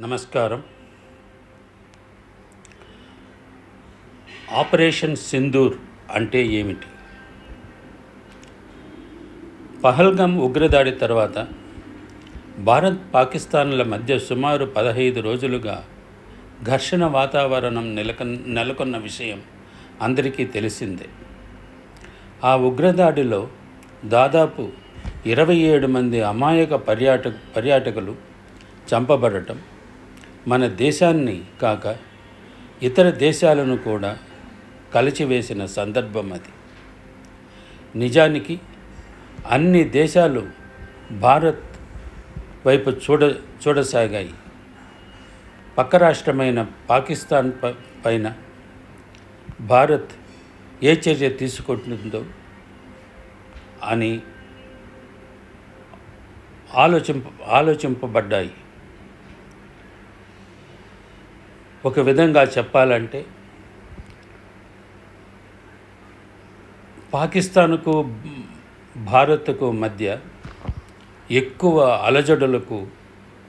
నమస్కారం. ఆపరేషన్ సింధూర్ అంటే ఏమిటి? పహల్గం ఉగ్రదాడి తర్వాత భారత్ పాకిస్తాన్ల మధ్య సుమారు పదహైదు రోజులుగా ఘర్షణ వాతావరణం నెలకొన్ నెలకొన్న విషయం అందరికీ తెలిసిందే. ఆ ఉగ్రదాడిలో దాదాపు ఇరవై ఏడు మంది అమాయక పర్యాటక పర్యాటకులు చంపబడటం మన దేశాన్ని కాక ఇతర దేశాలను కూడా కలిచివేసిన సందర్భం అది. నిజానికి అన్ని దేశాలు భారత్ వైపు చూడ చూడసాగాయి. పక్క రాష్ట్రమైన పాకిస్తాన్ పైన భారత్ ఏ చర్య తీసుకుంటుందో అని ఆలోచింప ఆలోచింపబడ్డాయి. ఒక విధంగా చెప్పాలంటే పాకిస్తాన్కు భారత్కు మధ్య ఎక్కువ అలజడులకు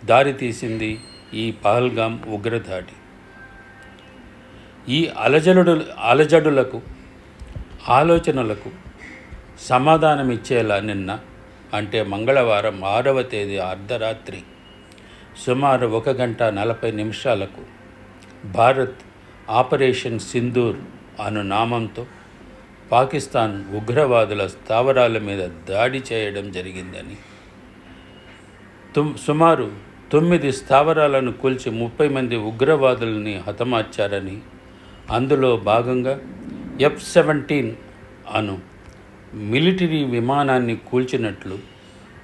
దారితీసింది ఈ పహల్గాం ఉగ్రదాడి. ఈ అలజడు అలజడులకు ఆలోచనలకు సమాధానం ఇచ్చేలా నిన్న అంటే మంగళవారం ఆరవ తేదీ అర్ధరాత్రి సుమారు ఒక గంట నలభై నిమిషాలకు భారత్ ఆపరేషన్ సింధూర్ అను నామంతో పాకిస్తాన్ ఉగ్రవాదుల స్థావరాల మీద దాడి చేయడం జరిగిందని తుమ్ సుమారు తొమ్మిది స్థావరాలను కూల్చి ముప్పై మంది ఉగ్రవాదులని హతమార్చారని అందులో భాగంగా ఎఫ్ సెవెంటీన్ అను మిలిటరీ విమానాన్ని కూల్చినట్లు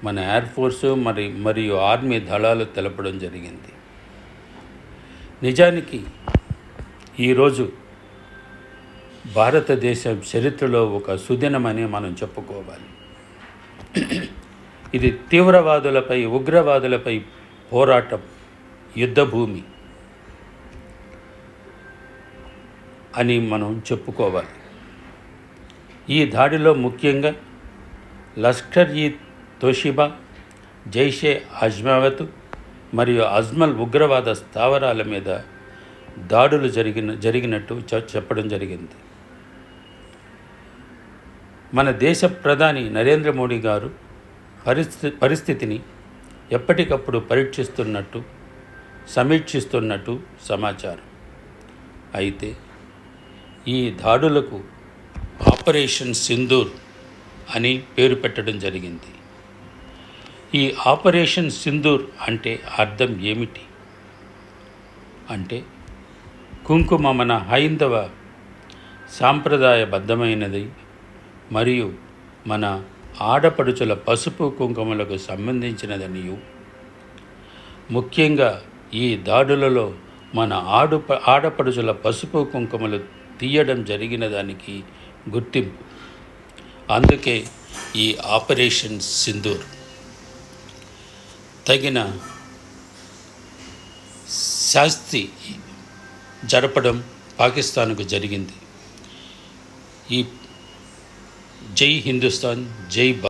మన ఎయిర్ ఫోర్సు మరి మరియు ఆర్మీ దళాలు తెలపడం జరిగింది. నిజానికి ఈరోజు భారతదేశం చరిత్రలో ఒక సుదినమని మనం చెప్పుకోవాలి. ఇది తీవ్రవాదులపై ఉగ్రవాదులపై పోరాటం యుద్ధభూమి అని మనం చెప్పుకోవాలి. ఈ దాడిలో ముఖ్యంగా లష్కర్ ఈ తోషిబా జైషే అజ్మావత్ మరియు అజ్మల్ ఉగ్రవాద స్థావరాల మీద దాడులు జరిగిన జరిగినట్టు చెప్పడం జరిగింది. మన దేశ ప్రధాని నరేంద్ర మోడీ గారు పరిస్థితి పరిస్థితిని ఎప్పటికప్పుడు పరీక్షిస్తున్నట్టు సమీక్షిస్తున్నట్టు సమాచారం. అయితే ఈ దాడులకు ఆపరేషన్ సింధూర్ అని పేరు పెట్టడం జరిగింది. ఈ ఆపరేషన్ సింధూర్ అంటే అర్థం ఏమిటి? అంటే కుంకుమ మన హైందవ సాంప్రదాయబద్ధమైనది మరియు మన ఆడపడుచుల పసుపు కుంకుమలకు సంబంధించినదనియు. ముఖ్యంగా ఈ దాడులలో మన ఆడు ఆడపడుచుల పసుపు కుంకుమలు తీయడం జరిగిన దానికి గుర్తింపు. అందుకే ఈ ఆపరేషన్ సింధూర్. తగిన శాస్తి జరపడం పాకిస్తాన్కు జరిగింది. ఈ జై హిందుస్థాన్ జై భా